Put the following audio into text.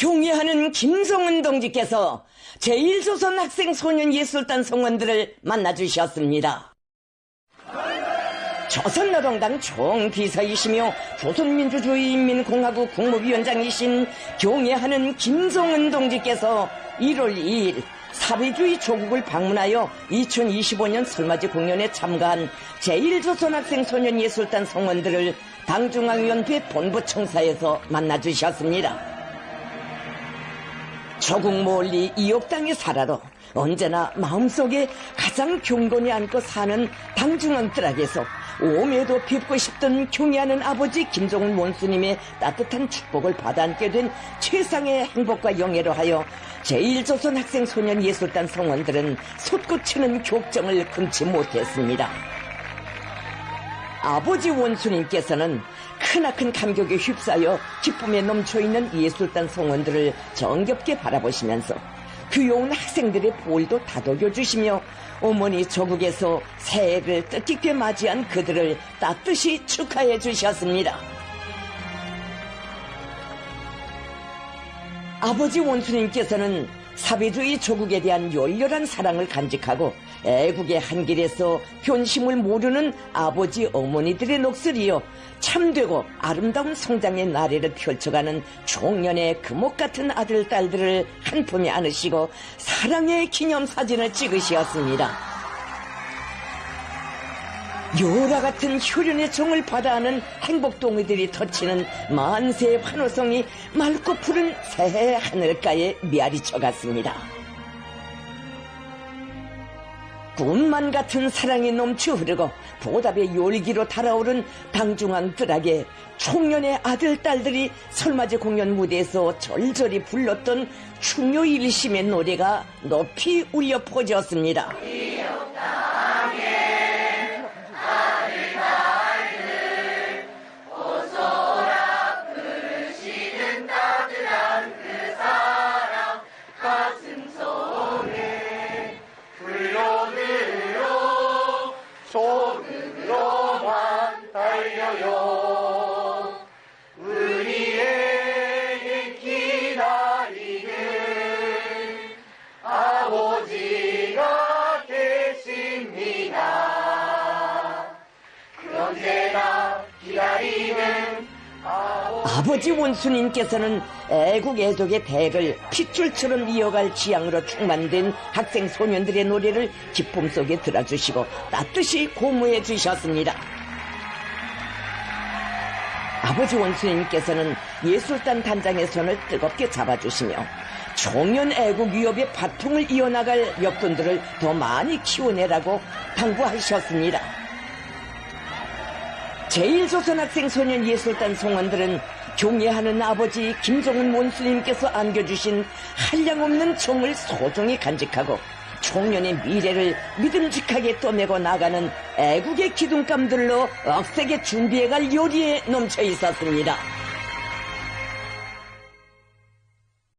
경애하는 김성은 동지께서 제1조선 학생 소년 예술단 성원들을 만나주셨습니다. 조선노동당 총비서이시며 조선민주주의인민공화국 국무위원장이신 경애하는 김성은 동지께서 1월 2일 사회주의 조국을 방문하여 2025년 설맞이 공연에 참가한 제1조선학생 소년예술단 성원들을 당중앙위원회 본부청사에서 만나주셨습니다. 조국 멀리 이옥 땅에 살아도 언제나 마음속에 가장 경건히 안고 사는 당중앙뜰락에서 오매도 뵙고 싶던 경애하는 아버지 김종훈 원수님의 따뜻한 축복을 받아 안게 된 최상의 행복과 영예로 하여 제1조선 학생 소년 예술단 성원들은 솟구치는 격정을 금치 못했습니다. 아버지 원수님께서는 크나큰 감격에 휩싸여 기쁨에 넘쳐있는 예술단 성원들을 정겹게 바라보시면서 귀여운 학생들의 볼도 다독여 주시며 어머니 조국에서 새해를 뜻깊게 맞이한 그들을 따뜻이 축하해 주셨습니다. 아버지 원수님께서는 사회주의 조국에 대한 열렬한 사랑을 간직하고 애국의 한길에서 변심을 모르는 아버지 어머니들의 녹슬이여 참되고 아름다운 성장의 나래를 펼쳐가는 종년의 금옥 같은 아들 딸들을 한 품에 안으시고 사랑의 기념사진을 찍으시었습니다. 요라 같은 효련의 정을 받아하는 행복동이들이 터치는 만세의 환호성이 맑고 푸른 새해 하늘가에 메아리쳐 갔습니다. 꿈만 같은 사랑이 넘쳐 흐르고 보답의 열기로 달아오른 당중앙 뜰하게 총련의 아들, 딸들이 설맞이 공연 무대에서 절절히 불렀던 충효 일심의 노래가 높이 울려 퍼졌습니다. 아버지 원수님께서는 애국 애독의 배를 핏줄처럼 이어갈 지향으로 충만된 학생 소년들의 노래를 기쁨 속에 들어주시고 따뜻이 고무해 주셨습니다. 아버지 원수님께서는 예술단 단장의 손을 뜨겁게 잡아주시며 종년 애국 위협의 바통을 이어나갈 역군들을 더 많이 키워내라고 당부하셨습니다. 제1조선학생 소년 예술단 송원들은 경애하는 아버지 김정은 원수님께서 안겨주신 한량없는 정을 소중히 간직하고 총련의 미래를 믿음직하게 떠매고 나가는 애국의 기둥감들로 억세게 준비해갈 요리에 넘쳐 있었습니다.